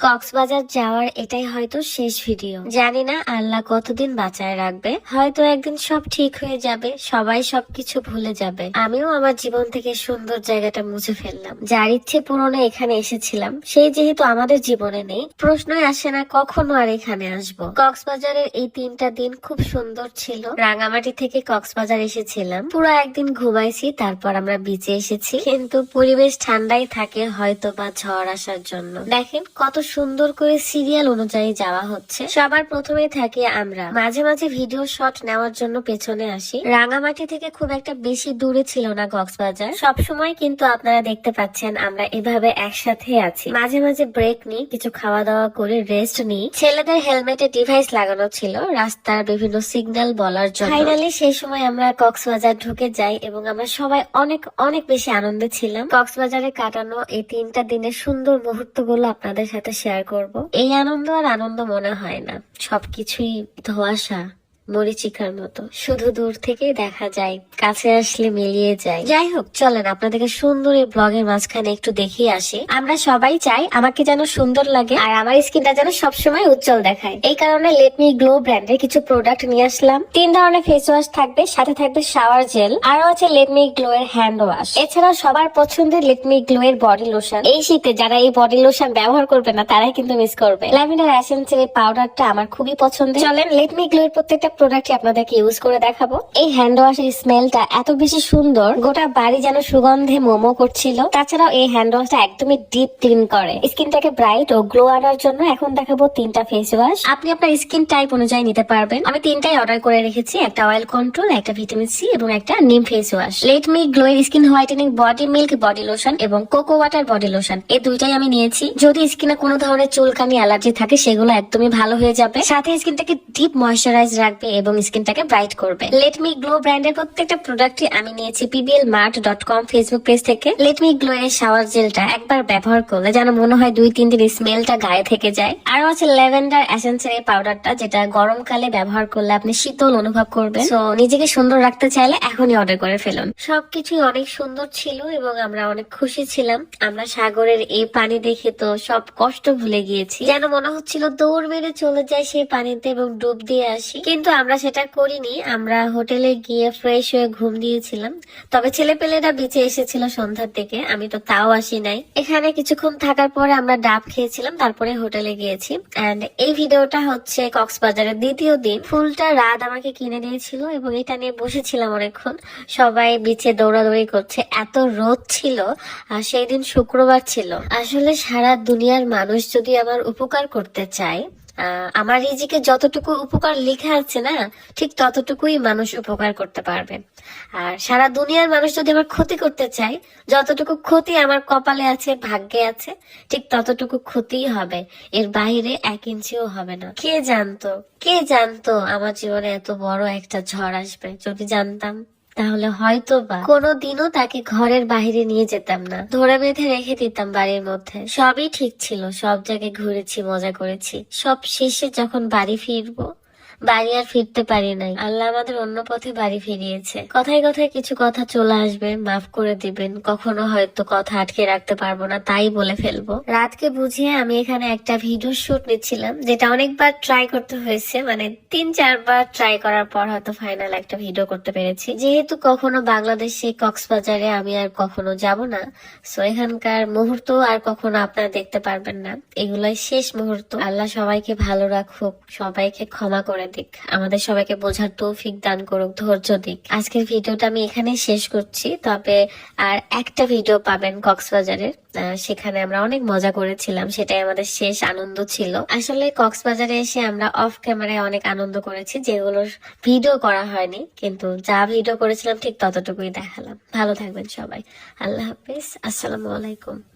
কক্সবাজার যাওয়ার এটাই হয়তো শেষ ভিডিও। জানি না আল্লাহ কতদিন বাঁচায় রাখবে। হয়তো একদিন সব ঠিক হয়ে যাবে, সবাই সবকিছু ভুলে যাবে। আমিও আমার জীবন থেকে সুন্দর জায়গাটা মুছে ফেললাম। যার ইচ্ছে পূরণে এখানে এসেছিলাম, সেই যেহেতু আমাদের জীবনে নেই, প্রশ্নই আসে না কখনো আর এখানে আসব। কক্সবাজারের এই তিনটা দিন খুব সুন্দর ছিল। রাঙামাটি থেকে কক্সবাজার এসেছিলাম। পুরো একদিন ঘুমাইছি, তারপর আমরা বিচে এসেছি। কিন্তু পরিবেশ ঠান্ডাই থাকে হয়তো বা ঝড় আসার জন্য। দেখেন কত সুন্দর করে সিরিয়াল অনুযায়ী যাওয়া হচ্ছে। সবার প্রথমে থাকি আমরা। মাঝে মাঝে ভিডিও শট নেওয়ার জন্য পেছনে আসি। রাঙামাটি থেকে খুব একটা বেশি দূরে ছিল না কক্সবাজার। সব সময় কিন্তু আপনারা দেখতে পাচ্ছেন আমরা এভাবে একসাথে আছি। মাঝে মাঝে ব্রেক নিই, কিছু খাওয়া দাওয়া করে রেস্ট নিই। ছেলেদের হেলমেটে ডিভাইস লাগানো ছিল, রাস্তার বিভিন্ন সিগন্যাল বলার জন্য। ফাইনালি সেই সময় আমরা কক্সবাজার ঢুকে যাই এবং আমরা সবাই অনেক অনেক বেশি আনন্দে ছিলাম। কক্সবাজারে কাটানো এই তিনটা দিনের সুন্দর মুহূর্তগুলো আপনাদের সাথে শেয়ার করব। এই আনন্দ আর আনন্দ মনে হয় না। সবকিছুই ধোয়াশা। মরিচিকার মতো। শুধু দূর থেকে দেখা যায়, কাছে আসলে মিলিয়ে যায়। যাই হোক, চলেন, আপনাদেরকে সুন্দর এই ব্লগের মাঝখানে একটু দেখিয়ে আসি। আমরা সবাই চাই আমাকে যেন সুন্দর লাগে আর আমার স্কিনটা যেন সবসময় উজ্জ্বল দেখায়। এই কারণে লেটমি গ্লো ব্র্যান্ডের কিছু প্রোডাক্ট নিয়ে আসলাম। তিন ধরনের ফেস ওয়াশ থাকবে, সাথে থাকবে শাওয়ার জেল আরও আছে লেট মি গ্লো এর হ্যান্ড ওয়াশ এছাড়াও সবার পছন্দের লেট মি গ্লো এর বডি লোশন এই শীতে যারা এই বডি লোশন ব্যবহার করবে না, তারাই কিন্তু মিস করবে। ল্যাভেন্ডার এসেন্সের এই পাউডারটা আমার খুবই পছন্দের। চলেন লেট মি গ্লো এর প্রত্যেকটা প্রোডাক্ট আপনাদেরকে ইউজ করে দেখাবো। এই হ্যান্ড ওয়াশের স্মেলটা এত বেশি সুন্দর, গোটা বাড়ি যেন সুগন্ধে মোমো করছিল। তাছাড়াও এই হ্যান্ড ওয়াশটা একদমই ডিপ ক্লিন করে। স্কিনটাকে ব্রাইট ও গ্লো আনার জন্য এখন দেখাবো তিনটা ফেস ওয়াশ আপনি আপনার স্কিন টাইপ অনুযায়ী নিতে পারবেন। আমি তিনটাই অর্ডার করে রেখেছি, একটা অয়েল কন্ট্রোল একটা ভিটামিন সি এবং একটা neem face wash Let Me Glow skin whitening body milk body lotion এবং কোকো ওয়াটার বডি লোশন এই দুইটাই আমি নিয়েছি। যদি স্কিনে কোনো ধরনের চুলকানি, অ্যালার্জি থাকে, সেগুলো একদমই ভালো হয়ে যাবে। সাথে স্কিনটাকে ডিপ ময়শ্চারাইজ রাখবে এবং স্কিনটাকে ব্রাইট করবে। লেট মি গ্লো ব্র্যান্ডের প্রত্যেকটা প্রোডাক্টই আমি নিয়েছি PBL mart dot com Facebook page থেকে। লেট মি গ্লো এর শাওয়ার জেলটা একবার ব্যবহার করলে যেন মনে হয় দুই, তিন দিন স্মেলটা গায়ে থেকে যায়। আরও আছে ল্যাভেন্ডার এসেন্সের এই পাউডারটা যেটা গরমকালে ব্যবহার করলে আপনি শীতল অনুভব করবেন। তো নিজেকে সুন্দর রাখতে চাইলে এখনই অর্ডার করে ফেলুন। সবকিছুই অনেক সুন্দর ছিল এবং আমরা অনেক খুশি ছিলাম। আমরা সাগরের এই পানি দেখে তো সব কষ্ট ভুলে গিয়েছি। যেন মনে হচ্ছিল দৌড় মেরে চলে যায় সেই পানিতে এবং ডুব দিয়ে আসি। কিন্তু আমরা সেটা করিনি। আমরা হোটেলে গিয়ে ফ্রেশ হয়ে ঘুম দিয়েছিলাম। তবে ছেলে পেলেরা বিচে এসেছিল সন্ধ্যার দিকে। আমি তো তাও আসি নাই। এখানে কিছুক্ষণ থাকার পরে আমরা ডাব খেয়েছিলাম, তারপরে হোটেলে গিয়েছি। এন্ড এই ভিডিওটা হচ্ছে কক্সবাজারের দ্বিতীয় দিন। ফুলটা রাত আমাকে কিনে দিয়েছিল এবং এটা নিয়ে বসেছিলাম অনেকক্ষণ। সবাই বিচে দৌড়াদৌড়ি করছে। এত রোদ ছিল, আর সেই দিন শুক্রবার ছিল। আসলে সারা দুনিয়ার মানুষ যদি আমার উপকার করতে চায় আমার রিজিকে যতটুকু উপকার লেখা আছে না, ঠিক ততটুকুই মানুষ উপকার করতে পারবে। আর সারা দুনিয়ার মানুষ যদি আমার ক্ষতি করতে চায়, যতটুকু ক্ষতি আমার কপালে আছে, ভাগ্যে আছে, ঠিক ততটুকু ক্ষতিই হবে। এর বাইরে এক ইঞ্চিও হবে না। কে জানতো? কে জানতো? আমার জীবনে এত বড় একটা ঝড় আসবে, যদি জানতাম। তাহলে হয়তো বা কোনোদিনও তাকে ঘরের বাহিরে নিয়ে যেতাম না। ধরে বেঁধে রেখে দিতাম বাড়ির মধ্যে। সবই ঠিক ছিল, সব জায়গায় ঘুরেছি, মজা করেছি। সব শেষে যখন বাড়ি ফিরবো বাড়ি আর ফিরতে পারি নাই। আল্লাহ আমাদের অন্য পথে বাড়ি ফিরিয়েছে। কথায় কথায় কিছু কথা চলে আসবে, মাফ করে দিবেন। কখনো হয়তো কথা আটকে রাখতে পারব না, তাই বলে ফেলব। রাতকে বুঝিয়ে আমি এখানে একটা ভিডিও শুট নিচ্ছিলাম, যেটা অনেকবার ট্রাই করতে হয়েছে। মানে তিন, চারবার ট্রাই করার পর হয়তো ফাইনাল একটা ভিডিও করতে পেরেছি। যেহেতু কখনো বাংলাদেশে কক্সবাজারে আমি আর কখনো যাব না সো এখানকার মুহূর্ত আর কখনো আপনারা দেখতে পারবেন না। এগুলাই শেষ মুহূর্ত। আল্লাহ সবাইকে ভালো রাখুক, সবাইকে ক্ষমা করে দিক। আমাদের সবাইকে বোঝার তৌফিক দান করুক, ধৈর্য দিক। আজকের ভিডিওটা আমি এখানে শেষ করছি। তবে আর একটা ভিডিও পাবেন কক্সবাজারের। সেখানে আমরা অনেক মজা করেছিলাম, সেটাই আমাদের শেষ আনন্দ ছিল। আসলে কক্সবাজারে এসে আমরা অফ ক্যামেরায় অনেক আনন্দ করেছি, যেগুলোর ভিডিও করা হয়নি। কিন্তু যা ভিডিও করেছিলাম, ঠিক ততটুকুই দেখালাম। ভালো থাকবেন সবাই। আল্লাহ হাফিজ। আসসালামু আলাইকুম।